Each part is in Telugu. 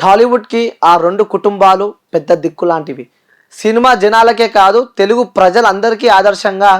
టాలీవుడ్కి ఆ రెండు కుటుంబాలు పెద్ద దిక్కు లాంటివి. సినిమా జనాలకే కాదు తెలుగు ప్రజలందరికీ ఆదర్శంగా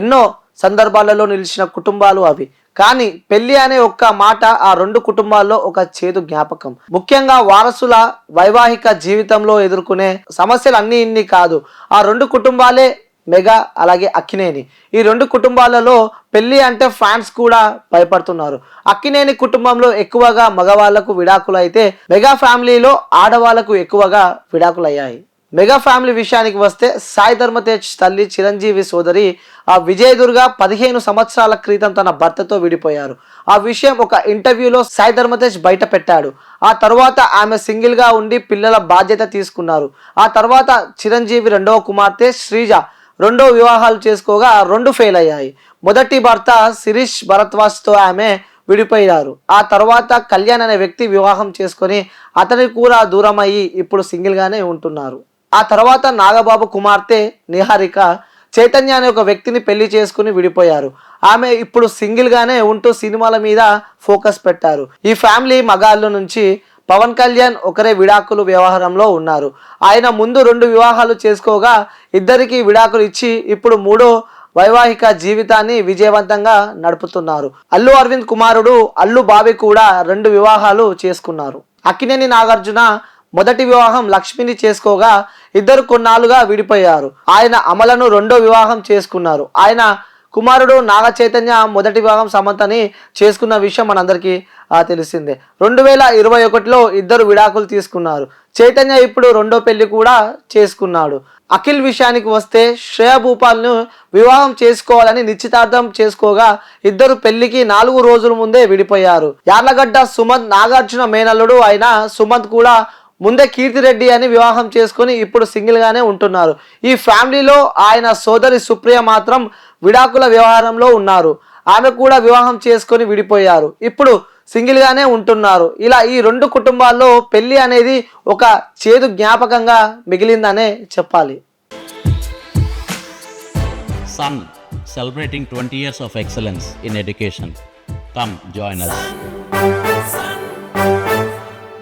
ఎన్నో సందర్భాలలో నిలిచిన కుటుంబాలు అవి. కానీ పెళ్ళి అనే ఒక్క మాట ఆ రెండు కుటుంబాల్లో ఒక చేదు జ్ఞాపకం. ముఖ్యంగా వారసుల వైవాహిక జీవితంలో ఎదుర్కొనే సమస్యలు అన్ని ఇన్ని కాదు. ఆ రెండు కుటుంబాలే మెగా అలాగే అక్కినేని. ఈ రెండు కుటుంబాలలో పెళ్ళి అంటే ఫ్యాన్స్ కూడా భయపడుతున్నారు. అక్కినేని కుటుంబంలో ఎక్కువగా మగవాళ్ళకు విడాకులు అయితే మెగా ఫ్యామిలీలో ఆడవాళ్ళకు ఎక్కువగా విడాకులు అయ్యాయి మెగా ఫ్యామిలీ విషయానికి వస్తే సాయి ధర్మతేజ్ తల్లి చిరంజీవి సోదరి ఆ విజయదుర్గ పదిహేను సంవత్సరాల క్రితం తన భర్తతో విడిపోయారు. ఆ విషయం ఒక ఇంటర్వ్యూలో సాయి ధర్మతేజ్ బయట పెట్టాడు. ఆ తర్వాత ఆమె సింగిల్గా ఉండి పిల్లల బాధ్యత తీసుకున్నారు. ఆ తర్వాత చిరంజీవి రెండవ కుమార్తె శ్రీజ రెండో వివాహాలు చేసుకోగా రెండు ఫెయిల్ అయ్యాయి. మొదటి భర్త శిరీష్ భరద్వాజ్తో ఆమె విడిపోయారు ఆ తర్వాత కళ్యాణ్ అనే వ్యక్తి వివాహం చేసుకొని అతనికి కూడా దూరం అయ్యి ఇప్పుడు సింగిల్గానే ఉంటున్నారు. ఆ తర్వాత నాగబాబు కుమార్తె నిహారిక చైతన్య అనే ఒక వ్యక్తిని పెళ్ళి చేసుకుని విడిపోయారు. ఆమె ఇప్పుడు సింగిల్గానే ఉంటూ సినిమాల మీద ఫోకస్ పెట్టారు. ఈ ఫ్యామిలీ మగాళ్ళ నుంచి పవన్ కళ్యాణ్ ఒకరే విడాకులు వ్యవహారంలో ఉన్నారు. ఆయన ముందు రెండు వివాహాలు చేసుకోగా ఇద్దరికి విడాకులు ఇచ్చి ఇప్పుడు మూడో వైవాహిక జీవితాన్ని విజయవంతంగా నడుపుతున్నారు. అల్లు అరవింద్ కుమారుడు అల్లు బావి కూడా రెండు వివాహాలు చేసుకున్నారు. అక్కినేని నాగార్జున మొదటి వివాహం లక్ష్మిని చేసుకోగా ఇద్దరు కొన్నాళ్ళుగా విడిపోయారు. ఆయన అమలను రెండో వివాహం చేసుకున్నారు. ఆయన కుమారుడు నాగ చైతన్య మొదటి భాగం సమంతని చేసుకున్న విషయం మనందరికీ ఆ, తెలిసిందే. రెండు వేల ఇరవై ఒకటిలో ఇద్దరు విడాకులు తీసుకున్నారు. చైతన్య ఇప్పుడు రెండో పెళ్ళి కూడా చేసుకున్నాడు. అఖిల్ విషయానికి వస్తే శ్రేయ భూపాల్ను వివాహం చేసుకోవాలని నిశ్చితార్థం చేసుకోగా ఇద్దరు పెళ్ళికి నాలుగు రోజుల ముందే విడిపోయారు. యార్లగడ్డ సుమంత్ నాగార్జున మేనల్లుడు అయిన సుమంత్ కూడా ముందే కీర్తిరెడ్డి అని వివాహం చేసుకొని ఇప్పుడు సింగిల్ గానే ఉంటున్నారు. ఈ ఫ్యామిలీలో ఆయన సోదరి సుప్రియ మాత్రం విడాకుల వ్యవహారంలో ఉన్నారు. ఆమె కూడా వివాహం చేసుకొని విడిపోయారు. ఇప్పుడు సింగిల్ గానే ఉంటున్నారు. ఇలా ఈ రెండు కుటుంబాల్లో పెళ్ళి అనేది ఒక చేదు జ్ఞాపకంగా మిగిలిందనే చెప్పాలి. Sun, celebrating 20 years of excellence in education. Come join us.